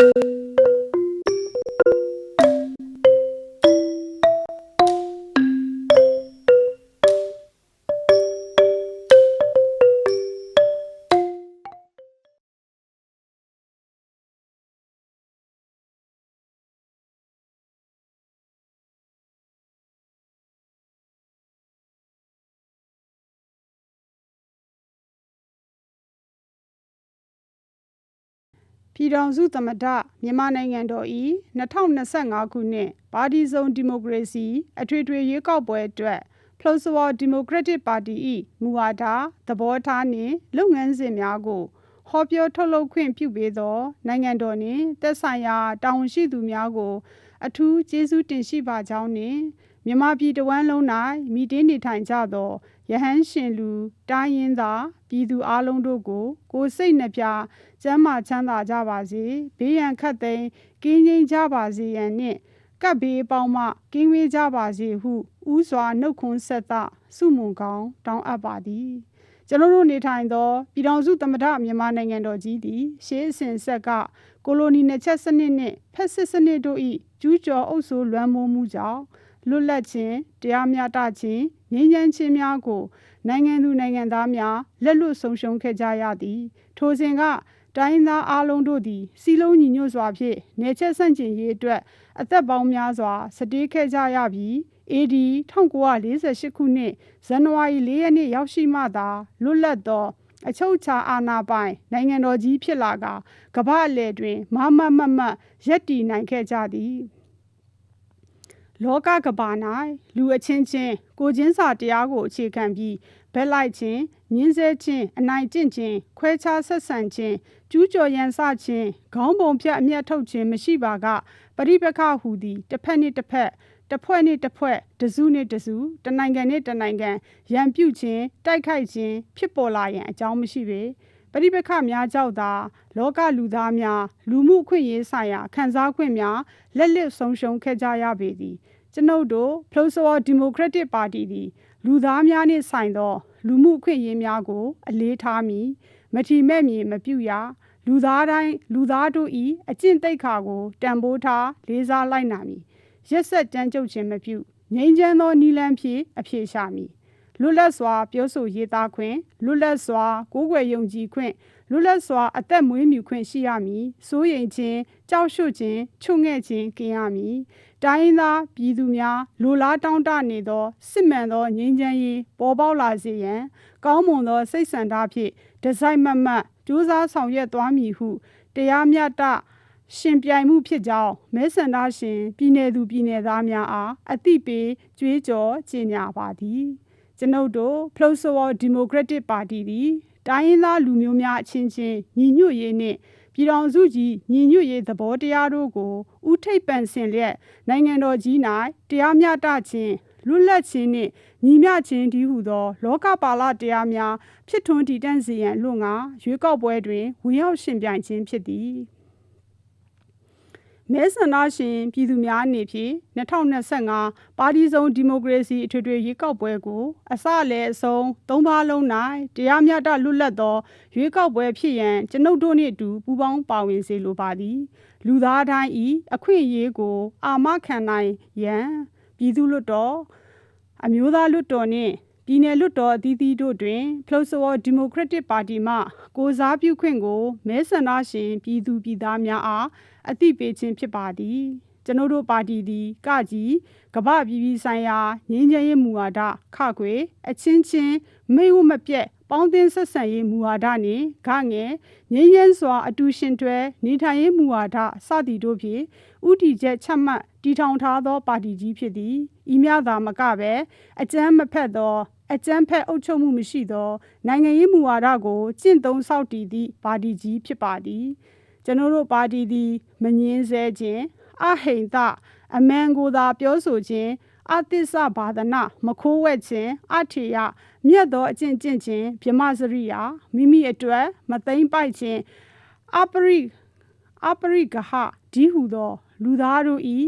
you ပြည်ထောင်စုသမ္မတမြန်မာနိုင်ငံတော်၏2025ခုနှစ်ပါတီစုံဒီမိုကရေစီအထွေထွေရွေးကောက်ပွဲအတွက်ဖလော်စဝါဒီမိုကရက်တစ်ပါတီ၏မူဝါဒသဘောထားနှင့်လုပ်ငန်းစဉ်များကိုဟောပြောထုတ်လုပ်ခွင့်ပြုပေးသောနိုင်ငံတော်နှင့်သက်ဆိုင်ရာတာဝန်ရှိသူများကို အထူးကျေးဇူးတင်ရှိပါကြောင်းနှင့်မြန်မာပြည်တဝန်းလုံး၌မိတင်းနေထိုင်ကြသော ယဟန်ရှင်လူတိုင်းရင်းသားပြည်သူအလုံးတို့ကို ကိုယ်စိတ်နှပြကျမ်းမာချမ်းသာကြပါစေဘေးရန်ခတ်သိမ်းကင်းငြိမ်းကြပါစေရန်နှင့်ကပ်ဘေးပေါင်းမှကင်းဝေးကြပါစေဟုဥစွာနှုတ်ခွန်းဆက်သဆုမွန်ကောင်းတောင်းအပ်ပါသည်ကျွန်တော်တို့နေထိုင်သောပြည်ထောင်စုသမ္မတမြန်မာနိုင်ငံတော်ကြီးသည်ရှေးအစဉ်ဆက်ကကိုလိုနီနှစ်ချက်စနစ်နှင့်ဖက်စစ်စနစ်တို့၏ကျူးကျော်အုပ်စိုးလွှမ်းမိုးမှုကြောင့်လွတ်လပ်ခြင်းတရားမျှတခြင်း ငြိမ်းချမ်းခြင်းများကို နိုင်ငံသူနိုင်ငံသားများလက်လွတ်ဆုံးရှုံးခဲ့ကြရသည် ထိုစဉ်ကတိုင်းသားအလုံးတို့သည် စီလုံးညီညွတ်စွာဖြင့်နေချက်ဆန့်ကျင်ရေးအတွက် အသက်ပေါင်းများစွာစတေးခဲ့ကြရပြီး AD 1948ခုနှစ်ဇန်နဝါရီ4ရက်နေ့ရောက်ရှိမှသာလွတ်လပ်သောအချုပ်အခြာအာဏာပိုင်နိုင်ငံတော်ကြီးဖြစ်လာကကမ္ဘာအလယ်တွင် မမတ်မတ်မတ်ရက်တည်နိုင်ခဲ့ကြသည် လောကကဘာ၌လူအချင်းချင်းကိုချင်းစာတရားကိုအခြေခံပြီးဘက်လိုက်ခြင်းညင်းဆဲခြင်းအနိုင်ကျင့်ခြင်းခွဲခြားဆက်ဆံခြင်းကျူးကျော်ရန်စခြင်းခေါင်းပုံဖြတ်အမျက်ထုတ်ခြင်းမရှိပါကပရိပခဟူသည်တစ်ဖက်နှင့်တစ်ဖက်တစ်ဖွဲ့နှင့်တစ်ဖွဲ့တစုနှင့်တစုတနိုင်ငံနှင့်တနိုင်ငံရန်ပြုခြင်းတိုက်ခိုက်ခြင်းဖြစ်ပေါ်လာရန်အကြောင်းမရှိပေ ပရိပခများကြောင့်သာ လောကလူသားများလူမှုအခွင့်အရေးဆိုင်ရာခံစား권များလက်လစ်ဆုံးရှုံးခဲ့ကြရပေသည်ကျွန်ုပ်တို့ဖလိုဆိုဒီမိုကရက်တစ်ပါတီသည်လူသားများနှင့်ဆိုင်သော လူမှုအခွင့်အရေးများကို အလေးထားမည်မထီမဲ့မြင်မပြုရလူသားတိုင်းလူသားတို့၏အကျင့်သိက္ခာကိုတန်ဖိုးထားလေးစားလိုက်နာမည်ရက်ဆက်ကြမ်းကြုတ်ခြင်းမပြုငြိမ်းချမ်းသောနီလန်းဖြင့်အဖြေရှာမည် လွတ်လပ်စွာပြောဆိုရေးသားခွင့်လွတ်လပ်စွာကိုးကွယ်ယုံကြည်ခွင့်လွတ်လပ်စွာအသက်မွေးမြူခွင့်ရှိရမည်စိုးရိမ်ခြင်းကြောက်ရွံ့ခြင်းချုံငဲ့ခြင်းကင်းရမည်တိုင်းရင်းသားပြည်သူများလိုလားတောင်းတနေသောစစ်မှန်သောငြိမ်းချမ်းရေးပေါ်ပေါက်လာစေရန်ကောင်းမွန်သောစိတ်ဆန္ဒဖြင့်ဒီဇိုင်းမတ်မတ်စူးစမ်းဆောင်ရွက်သွားမည်ဟုတရားမျှတရှင်ပြိုင်မှုဖြစ်ကြောင်းမဲဆန္ဒရှင်ပြည်내သူပြည်내သားများအားအသိပေးကြွေးကြော်ကြေညာပါသည် ကျွန်ုပ်တို့ဖလိုဆိုဝါဒီမိုကရက်တစ်ပါတီသည်တိုင်းရင်းသားလူမျိုးများအချင်းချင်းညီညွတ်ရေးနှင့်ပြည်ထောင်စုကြီးညီညွတ်ရေးသဘောတရားတို့ကိုဥထိပ်ပန်ဆင်လျက်နိုင်ငံတော်ကြီး၌တရားမျှတခြင်းလွတ်လပ်ခြင်းနှင့်ညီမျှခြင်းတည်းဟုသော လောကပါလတရားများဖြစ်ထွန်းတည်တံ့စေရန်လွန်ငါရွေးကောက်ပွဲတွင်ဝင်ရောက်ရှင်ပြိုင်ခြင်းဖြစ်သည် မဲဆန္ဒရှင်ပြည်သူများအနေဖြင့်2025ပါတီစုံဒီမိုကရေစီအထွေထွေရွေးကောက်ပွဲကို အစလည်းအဆုံးသုံးပါးလုံး၌တရားမျှတလွတ်လပ်သောရွေးကောက်ပွဲဖြစ်ရန်ကျွန်ုပ်တို့နှင့်အတူပူးပေါင်းပါဝင်စေလိုပါသည်လူသားတိုင်းဤအခွင့်အရေးကို အာမခံနိုင်ရန်ပြည်သူ့လွတ်တော်အမျိုးသားလွတ်တော်နှင့် ပြည်내လွတ်တော်အသီးသီးတို့တွင်ဖလိုဆိုဝါဒီမိုကရက်တစ်ပါတီမှကိုစားပြုခွင့်ကိုမဲဆန္ဒရှင်ပြည်သူပြည်သားများအားအသိပေးခြင်းဖြစ်ပါသည်ကျွန်ုပ်တို့ပါတီသည်ကကြီးကမ္ဘာပြည်ပြည်ဆိုင်ရာငြိမ်းချမ်းရေးမူဝါဒခခွေ အချင်းချင်းမိဝမပြက်ပေါင်းသင်းဆက်ဆံရေးမူဝါဒနှင့်ဂငယ်ငြိမ်းချမ်းစွာအတူရှင်တွဲနေထိုင်ရေးမူဝါဒစသည်တို့ဖြင့်ဥတီချက်ချမှတ်တည်ထောင်ထားသောပါတီကြီးဖြစ်သည် ဤများသာမကပဲအကြမ်းမဖက်သောအကြမ်းဖက်အုပ်ချုပ်မှုမရှိသော နိုင်ငံရေးမူဝါဒကိုကျင့်သုံးဆောက်တည်သည့်ပါတီကြီးဖြစ်ပါသည်ကျွန်တော်တို့ပါတီသည်မငင်းဆဲခြင်းအဟိန်တအမန်ကိုသာပြောဆိုခြင်းအသစ္စာဘာဒနာမခိုးဝဲခြင်းအထေယမြတ်သောအကျင့်ကျင့်ခြင်းဗြမစရိယာမိမိအတွက်မသိမ့်ပိုက်ခြင်းအပရိအပရိကဟဒီဟုသော လူသားတို့ဤ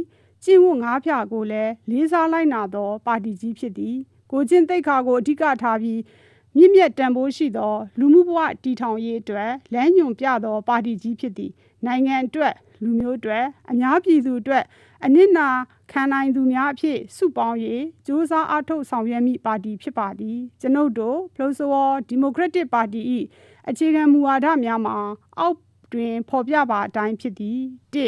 ကျင့်ဝတ်ငါးဖြာကိုလည်းလေးစားလိုက်နာသော ပါတီကြီးဖြစ်သည်ကိုချင်းတိတ်ခါကိုအဓိကထားပြီးမြင့်မြတ်တန်ဖိုးရှိသော လူမှုဘဝတည်ထောင်ရေးအတွက်လမ်းညွန်ပြသော ပါတီကြီးဖြစ်သည်နိုင်ငံအတွက်လူမျိုးအတွက်အများပြည်သူအတွက်အနစ်နာခံနိုင်သူများအဖြစ်စုပေါင်း၍စ조사အားထုတ်ဆောင်ရွက်မိပါတီဖြစ်ပါသည်ကျွန်ုပ်တို့ဖလိုဆိုဝါဒီမိုကရက်တစ်ပါတီ၏အခြေခံမူဝါဒများမှာအောက်တွင်ဖော်ပြပါအတိုင်းဖြစ်သည်၁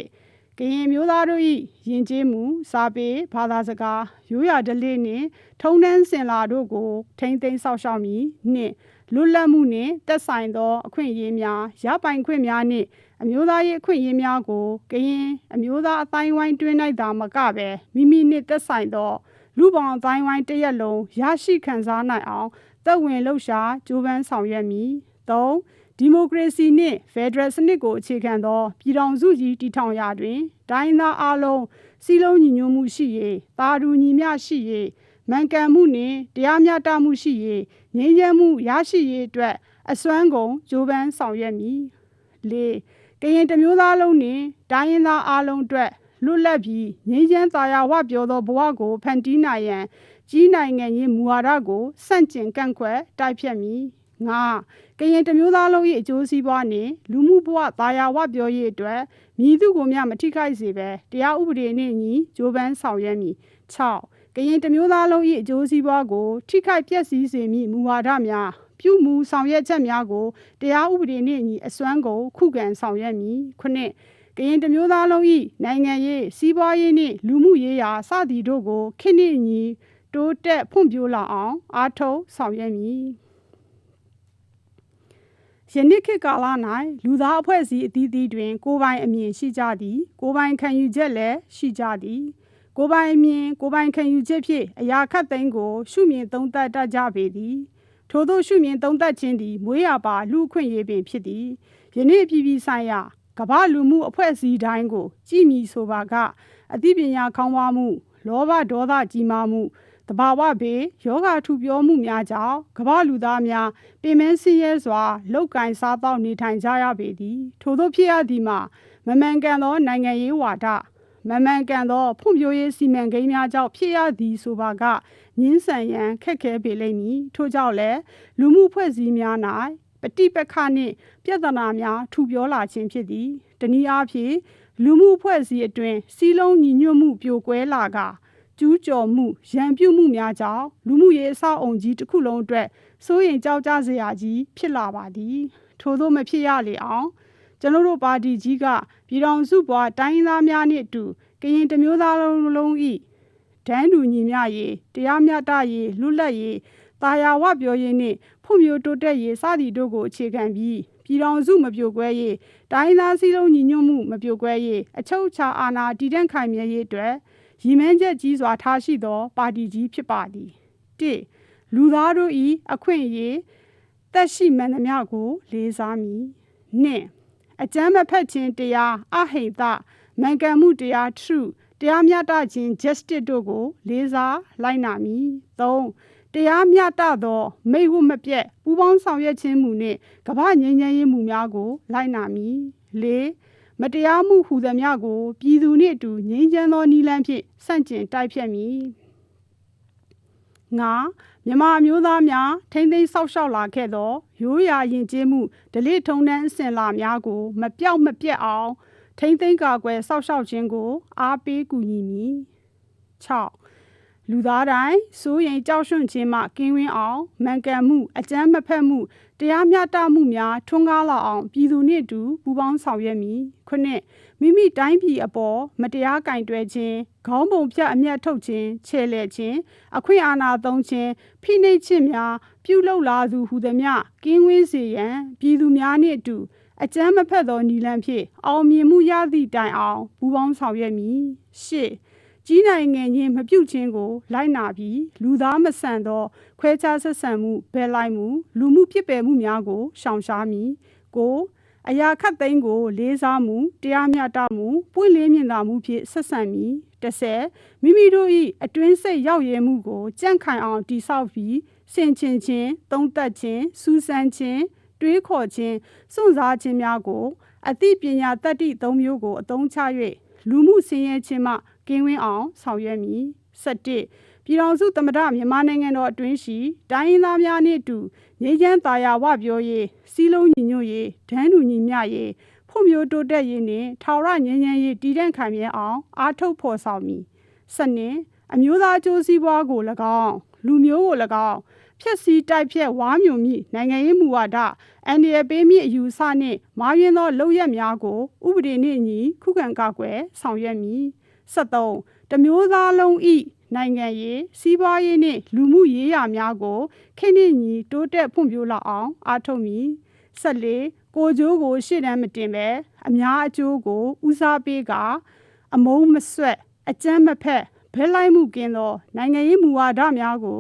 ကရင်မျိုးသားတို့၏ယဉ်ကျေးမှုစာပေဘာသာစကားရိုးရာဓလေ့နှင့်ထုံးတမ်းစင်လာတို့ကို ထိမ့်သိမ်းဆောက်ရှောက်မည်နှင့်လွတ်လပ်မှုနှင့်တက်ဆိုင်သော အခွင့်အရေးများရပိုင်ခွင့်များနှင့်အမျိုးသားရေးအခွင့်အရေးများကိုကရင်အမျိုးသားအတိုင်းဝိုင်းတွင်းလိုက်တာမကပဲမိမိနှင့်သက်ဆိုင်သော လူပောင်အတိုင်းဝိုင်းတစ်ရက်လုံးရရှိခံစားနိုင်အောင်သက်ဝင်လှုပ်ရှားကြိုးပမ်းဆောင်ရွက်မည်၃ ဒီမိုကရေစီနှင့်ဖက်ဒရယ်စနစ်ကိုအခြေခံသောပြည်ထောင်စုကြီးတည်ထောင်ရာတွင် တိုင်းသားအလုံးစီလုံးညီညွတ်မှုရှိ၍တာတူညီမျှရှိ၍မှန်ကန်မှုနှင့်တရားမျှတမှုရှိ၍ငြိမ်းချမ်းမှုရရှိရေးအတွက်အစွမ်းကုန်ကြိုးပမ်းဆောင်ရွက်မည်၄ကရင်တမျိုးသားလုံးနှင့်တိုင်းရင်းသားအလုံးအတွက်လွတ်လပ်ပြီးငြိမ်းချမ်းသာယာဝပြောသောဘဝကိုဖန်တီးနိုင်ရန်ကြီးနိုင်ငံရေးမူဝါဒကိုစန့်ကျင်ကန့်ကွက်တိုက်ဖြတ်မည် ငါကရင်တမျိုးသားလုံး၏အကျိုးစီးပွားနှင့်လူမှုဘဝသာယာဝပြောရေးအတွက်မြည်သူကိုမျှမထိခိုက်စေဘဲတရားဥပဒေနှင့်ညီကြိုးပမ်းဆောင်ရွက်မည်6ကရင်တမျိုးသားလုံး၏အကျိုးစီးပွားကိုထိခိုက်ပျက်စီးစေမည့်မူဝါဒများပြုမှုဆောင်ရွက်ချက်များကိုတရားဥပဒေနှင့်ညီအစွမ်းကုန်ခုခံဆောင်ရွက်မည်ခုနှစ်ကရင်တမျိုးသားလုံး၏နိုင်ငံရေးစီးပွားရေးနှင့်လူမှုရေးရာစသည်တို့ကိုခေတ်နှင့်ညီတိုးတက်ဖွံ့ဖြိုးလာအောင်အားထုတ်ဆောင်ရွက်မည် ယနေ့ခေတ်ကာလ၌လူသားအဖွဲ့အစည်းအသီးသီးတွင် ကိုယ်ပိုင်အမြင်ရှိကြသည် ကိုယ်ပိုင်ခံယူချက်လည်းရှိကြသည် ကိုယ်ပိုင်အမြင်ကိုယ်ပိုင်ခံယူချက်ဖြင့်အရာခတ်သိမ်းကို ရှုမြင်သုံးသပ်တတ်ကြပေသည်ထို့သောရှုမြင်သုံးသပ်ခြင်းသည်မွေးရပါလူအခွင့်ရေးပင်ဖြစ်သည်ယနေ့ပြည်ပြည်ဆိုင်ရာကမ္ဘာလူမှုအဖွဲ့အစည်းတိုင်းကို ကြည်မီဆိုပါကအသိပညာခေါင်းပါမှုလောဘဒေါသကြီးမားမှု တဘာဝဘေးယောဂထူပြောမှုများကြောင့်ကမ္ဘာလူသားများပင်မဆင်းရဲစွာလောက်ကင်စားသောနေထိုင်ကြရပေသည်ထို့သောဖြစ်ရသည်မှာမမှန်ကန်သောနိုင်ငံရေးဝါဒမမှန်ကန်သောဖွံ့ဖြိုးရေးစီမံကိန်းများကြောင့်ဖြစ်ရသည်ဆိုပါကငင်းဆန်ရန်ခက်ခဲပေလိမ့်မည်ထို့ကြောင့်လည်းလူမှုဖွဲ့စည်းများ၌ပฏิပက္ခနှင့်ပြဿနာများထူပြောလာခြင်းဖြစ်သည်တနည်းအားဖြင့်လူမှုဖွဲ့စည်းအတွင်းစီးလုံးညီညွတ်မှုပြိုကွဲလာက ကျူးကျော်မှုရန်ပြုမှုများကြောင့်လူမှုရေးအဆောက်အုံကြီးတစ်ခုလုံးအတွက်စိုးရိမ်ကြောက်ကြစရာကြီးဖြစ်လာပါသည်ထို့သောမဖြစ်ရလေအောင်ကျွန်တော်တို့ပါတီကြီးကပြည်တော်စုဘွားတိုင်းသားများနှင့်အတူကရင်တမျိုးသားလုံးလုံးဤဒန်းတူညီမျှရေးတရားမျှတရေးလွတ်လပ်ရေးတာယာဝပြောရေးနှင့်ဖွံ့ဖြိုးတိုးတက်ရေးစသည်တို့ကိုအခြေခံပြီးပြည်တော်စုမပြိုကွဲရေးတိုင်းသားစည်းလုံးညီညွတ်မှုမပြိုကွဲရေးအချုပ်အခြာအာဏာတည်တံ့ခိုင်မြဲရေးအတွက် ရည်မှန်းချက်ကြီးစွာထားရှိသော ပါတီကြီးဖြစ်ပါသည်၁လူသားတို့၏အခွင့်အရေးသက်ရှိမှန်သမျှကို လေးစားမည်၂အကြမ်းမဖက်ခြင်းတရားအဟိတမှန်ကန်မှုတရား true တရားမျှတခြင်း justice တို့ကို လေးစားလိုက်နာမည်၃တရားမျှတသောမိဝမပြတ်ပူးပေါင်းဆောင်ရွက်ခြင်းမူနှင့်ကမ္ဘာငြိမ်းချမ်းရေးမူများကို လိုက်နာမည်၄ မတရားမှုဟူသည်များကို ပြည်သူနှင့်အတူငြိမ်းချမ်းသောနည်းလမ်းဖြင့်ဆန့်ကျင်တိုက်ဖြတ်မည်ငါမြမအမျိုးသားများထိမ့်သိမ်းဆောက်ရှောက်လာခဲ့သောရိုးရာယဉ်ကျေးမှုဒလိထုံတန်းအစဉ်လာများကို မပြောက်မပြက်အောင်ထိမ့်သိမ်းကာကွယ်ဆောက်ရှောက်ခြင်းကို အားပေးကူညီမည်6 လူသားတိုင်းစိုးရိမ်ကြောက်ရွံ့ခြင်းမှကင်းဝေးအောင်မှန်ကန်မှုအကြမ်းမဖက်မှုတရားမျှတမှုများထွန်းကားလာအောင်ပြည်သူနှင့်အတူပူးပေါင်းဆောင်ရွက်မည်ခုနှစ်မိမိတိုင်းပြည်အပေါ်မတရားကင်တွယ်ခြင်းခေါင်းပုံဖြတ်အမျက်ထုတ်ခြင်းချဲ့လဲခြင်းအခွင့်အာဏာသုံးခြင်းဖိနှိပ်ခြင်းများပြုလုပ်လာသူဟူသည်မျှကင်းဝေးစေရန်ပြည်သူများနှင့်အတူအကြမ်းမဖက်သောနီလန်ဖြင့်အောင်မြင်မှုရသည့်တိုင်အောင်ပူးပေါင်းဆောင်ရွက်မည်ရှစ် ကြီးနိုင်ငံချင်းမပြုတ်ခြင်းကို လိုက်နာပြီးလူသားမဆန်သော ခွဲခြားဆက်ဆံမှုဘဲလိုက်မှု လူမှုဖြစ်ပယ်မှုများကိုရှောင်ရှားမည်ကိုအရာခတ်သိမ်းကို လေးစားမှုတရားမျှတမှုပွင့်လင်းမြင်သာမှုဖြင့်ဆက်ဆံမည်တစ်ဆက်မိမိတို့၏အတွင်းစိတ်ရောက်ရမှုကိုကြန့်ခိုင်အောင်တိဆောက်ပြီးဆင်ခြင်ခြင်းသုံးသက်ခြင်းစူးစမ်းခြင်းတွေးခေါ်ခြင်းစွန့်စားခြင်းများကို အသိပညာတတ္တိသုံးမျိုးကိုအသုံးချ၍လူမှုဆင်းရဲခြင်းမှ ကင်းဝန်းအောင် ဆောင်ရွက်မည်၁၁ပြည်တော်စုသမ္မတမြန်မာနိုင်ငံတော်အတွင်းရှိတိုင်းရင်းသားများနှင့်အတူငြိမ်းချမ်းသာယာဝပြောရေးစီးလုံးညီညွတ်ရေးဒန်းတူညီမျှရေးဖွဖွံ့ဖြိုးတိုးတက်ရေးနှင့်ထာဝရငြိမ်းချမ်းရေးတည်တံ့ခိုင်မြဲအောင်အားထုတ်ဖော်ဆောင်မည်စနစ်အမျိုးသားအကျိုးစီးပွားကို၎င်းလူမျိုးကို၎င်းဖြက်စီးတိုက်ဖြက်ဝါမျိုးမိနိုင်ငံရေးမူဝါဒအန်ဒီရပေးမိအယူဆနှင့်မာယွင်းသောလုပ်ရက်များကို ဥပဒေနှင့်အညီခုခံကာကွယ်ဆောင်ရွက်မည် 73တမျိုးသားလုံးဤနိုင်ငံရေးစီးပွားရေးနှင့်လူမှုရေးရာများကိုခိနှင့်ညီတိုးတက်ဖွံ့ဖြိုးလောက်အောင်အားထုတ်မည်14ကိုကျိုးကိုရှေ့တန်းမတင်ပဲအများအကျိုးကိုဦးစားပေးကအမုန်းမဆွက်အကြမ်းမဖက်ဘဲလိုက်မှုကင်းသောနိုင်ငံရေးမူဝါဒများကို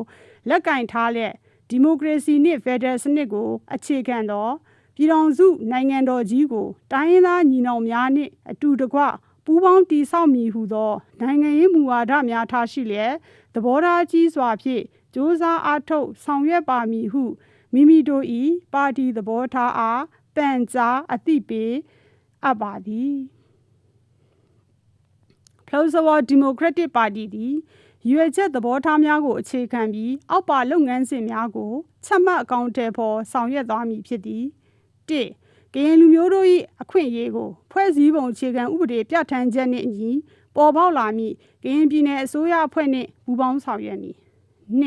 လက်ကင်ထားလျက်ဒီမိုကရေစီနှင့်ဖက်ဒရယ်စနစ်ကို အခြေခံသောပြည်ထောင်စုနိုင်ငံတော်ကြီးကိုတိုင်းရင်းသားညီနောင်များနှင့်အတူတကွ ပူးပေါင်းတည်ဆောက်မည်ဟုသော နိုင်ငံရေးမူဝါဒများထားရှိလျက်သဘောထားကြီးစွာဖြင့်စ조사အားထုတ်ဆောင်ရွက်ပါမည်ဟုမိမိတို့၏ပါတီသဘောထားအားပန်ကြားအသိပေးအပ်ပါသည်ဖလောဆဝါဒီမိုကရက်တစ်ပါတီသည်ရွေချက်သဘောထားများကိုအခြေခံပြီးအောက်ပါလုပ်ငန်းစဉ်များကိုချက်မှတ်အကောင့်ထဲပေါ်ဆောင်ရွက်သွားမည်ဖြစ်သည်၁က ရင်လူမျိုးတို့၏အခွင့်အရေးကိုဖွဲ့စည်းပုံအခြေခံဥပဒေပြဋ္ဌာန်းချက်နှင့်အညီပေါ်ပေါက်လာမည့်ကရင်ပြည်နယ်အစိုးရအဖွဲ့နှင့်ပူးပေါင်းဆောင်ရွက်မည်၂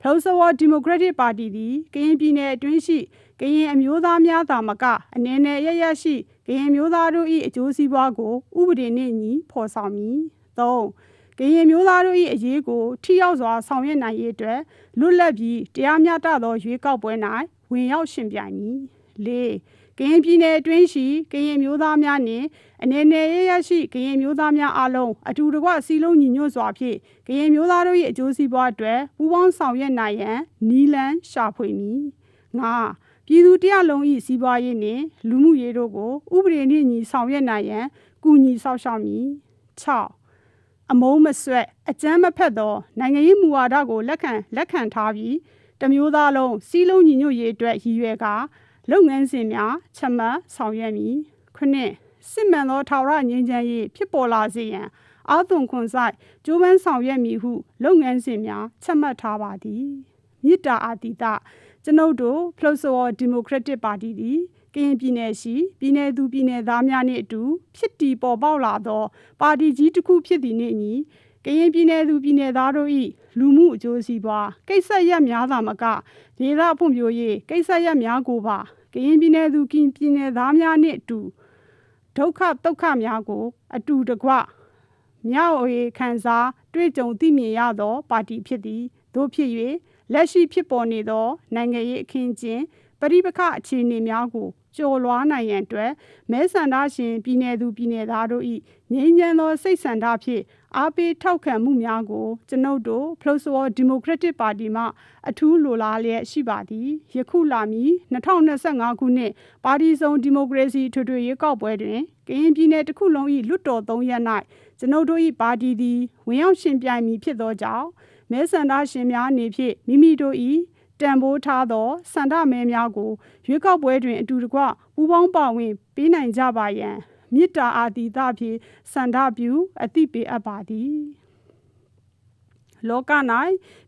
ဖလောဆဝါဒီမိုကရက်တစ်ပါတီသည်ကရင်ပြည်နယ်အတွင်းရှိကရင်အမျိုးသားများသာမကအနေနဲ့ရရရှိကရင်မျိုးသားတို့၏အကျိုးစီးပွားကိုဥပဒေနှင့်ညီဖော်ဆောင်မည်၃ကရင်မျိုးသားတို့၏အရေးကိုထိရောက်စွာဆောင်ရွက်နိုင်ရေးအတွက်လွတ်လပ်ပြီးတရားမျှတသောရွေးကောက်ပွဲ၌ဝင်ရောက်ရှင်ပြိုင်မည်၄ ကရင်ပြည်နယ်အတွင်းရှိကရင်မျိုးသားများနှင့်အနေနဲ့ရရရှိကရင်မျိုးသားများအားလုံးအတူတကွစီလုံးညီညွတ်စွာဖြင့်ကရင်မျိုးသားတို့၏အကျိုးစီးပွားအတွက်ပူးပေါင်းဆောင်ရွက်နိုင်ရန်နီလန်းရှာဖွေမည်၅ပြည်သူတရားလုံး၏စီးပွားရေးနှင့်လူမှုရေးတို့ကိုဥပဒေနှင့်ညီဆောင်ရွက်နိုင်ရန်ကူညီဆောက်ရှောက်မည်6အမုန်းမဆွက်အကြမ်းမဖက်သောနိုင်ငံရေးမူဝါဒကိုလက်ခံလက်ခံထားပြီးတမျိုးသားလုံးစီးလုံးညီညွတ်ရေးအတွက်ရည်ရွယ်ကာ လုပ်ငန်းစဉ်များချက်မှတ်ဆောင်ရွက်မည်ခုနှစ်စစ်မှန်သောထာဝရငြိမ်းချမ်းရေးဖြစ်ပေါ်လာစေရန်အာသွန်ခွန်ဆိုင်ကျိုးပန်းဆောင်ရွက်မည်ဟု လုပ်ငန်းစဉ်များချက်မှတ်ထားပါသည်မြစ်တာအာတိတကျွန်ုပ်တို့ဖလော့ဆောဒီမိုကရက်တစ်ပါတီသည်ကရင်ပြည်နယ်ရှိပြည်내သူပြည်내သားများနှင့်အတူဖြစ်တည်ပေါ်ပေါက်လာသောပါတီကြီးတစ်ခုဖြစ်သည်နှင့်အညီ ကရင်ပြည်နယ်သူပြည်နယ်သားတို့၏လူမှုအကျိုးစီးပွားကိစ္စရပ်များသာမကဒေသဖွံ့ဖြိုးရေးကိစ္စရပ်များကိုပါကရင်ပြည်နယ်သူကရင်ပြည်နယ်သားများနှင့်အတူဒုက္ခဒုက္ခများကို အတူတကွမြောက်အေခံစားတွေ့ကြုံသိမြင်ရသော ပါတီဖြစ်သည်တို့ဖြစ်၍လက်ရှိဖြစ်ပေါ်နေသော နိုင်ငံရေးအခင်းကျင်းပဋိပက္ခအခြေအနေများကိုကျော်လွှားနိုင်ရန်အတွက်မဲဆန္ဒရှင်ပြည်내သူပြည်내သားတို့၏ငြိမ်းချမ်းသောစိတ်ဆန္ဒဖြင့်အားပေးထောက်ခံမှုများကိုကျွန်ုပ်တို့ဖလော့ဆောဒီမိုကရက်တစ်ပါတီမှအထူးလိုလားလျက်ရှိပါသည်ယခုလာမည်2025ခုနှစ်ပါတီစုံဒီမိုကရေစီထွေထွေရွေးကောက်ပွဲတွင်ကရင်ပြည်နယ်တစ်ခုလုံး၏လွတ်တော်၃ရက်၌ကျွန်ုပ်တို့၏ပါတီသည်ဝင်ရောက်ရှင်ပြိုင်မည်ဖြစ်သောကြောင့်မဲဆန္ဒရှင်များအနေဖြင့်မိမိတို့၏တန်ဖိုးထားသောစန္ဒမဲများကိုရွေးကောက်ပွဲတွင်အတူတကွပူးပေါင်းပါဝင်ပေးနိုင်ကြပါရန် မေတ္တာအာတိသဖြင့်စန္ဒပြုအတိပေးအပ်ပါသည်လောက၌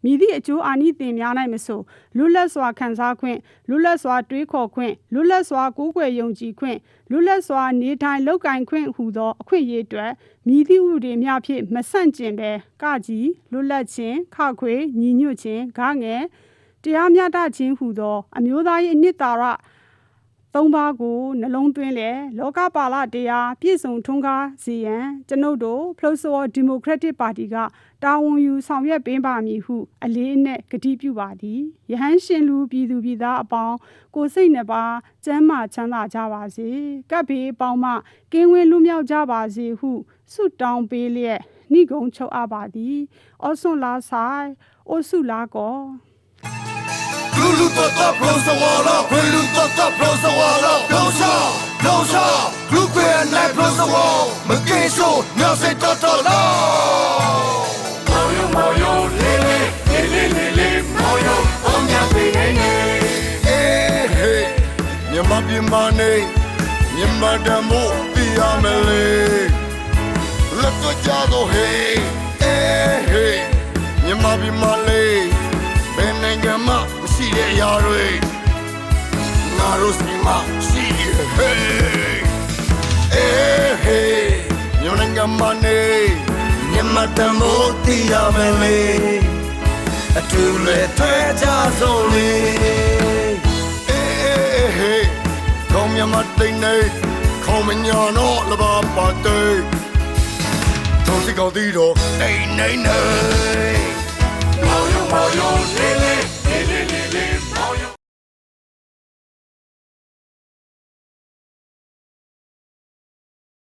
မိသည့်အကျိုးအာနိသင်များ၌မဆိုလွတ်လပ်စွာခံစားခွင့်လွတ်လပ်စွာတွေးခေါ်ခွင့်လွတ်လပ်စွာကိုးကွယ်ယုံကြည်ခွင့်လွတ်လပ်စွာနေထိုင်လုပ်ကိုင်ခွင့်ဟူသောအခွင့်အရေးအတွက်မိသည့်ဥပဒေများဖြင့်မဆန့်ကျင်ဘဲကကြီးလွတ်လပ်ခြင်းခခွေညီညွတ်ခြင်းဂငယ်တရားမျှတခြင်းဟူသော အမျိုးသားရေးအနှစ်သာရ သုံးပါးကိုနှလုံးသွင်းလေလောကပါလတရားပြည့်စုံထွန်းကားစေရန်ကျွန်ုပ်တို့ဖလော့ဆောဒီမိုကရက်တစ်ပါတီကတာဝန်ယူဆောင်ရွက်ပေးပါမည်ဟု အလေးအနက်ကတိပြုပါသည်ယဟန်ရှင်လူပြည်သူပြည်သားအပေါင်းကိုစိတ်နှပါကျမ်းမာချမ်းသာကြပါစေကပ်ဘေးအပေါင်းမှကင်းဝေးလွတ်မြောက်ကြပါစေဟုဆုတောင်းပေးလျက်ဏိဂုံချုပ်အပ်ပါသည်အောဆွန်လာဆိုင်အိုဆုလာကော Lulu tota prosa wala, Lulu tota prosa wala, prosa, prosa, Lupe and like prosa wall, Makeso, Nelson tota la. Moyo moyo lele, lele lele, moyo, omya pinene. Hey hey, nyama bimane, nyama damo piamele. Letto jado hey, hey hey, nyama bimale, benengama. ရှိတဲ့အရာတွေငါတို့စီမှာရှိရဲ့ hey ဟေးမြန်မာနိုင်ငံမှာ နေမြန်မာတန်မိုးတီးရမယ်လေအတူလေတွေ့ကြဆုံးလေအေးအေးဟေးကောင်းမြန်မာတိတ်နေခေါင်းမညာတော့လဘာပါတေးထုံးစီကောင်းတီးတော့တိတ်နေနေမောင်ယမောင်ယလေးလေး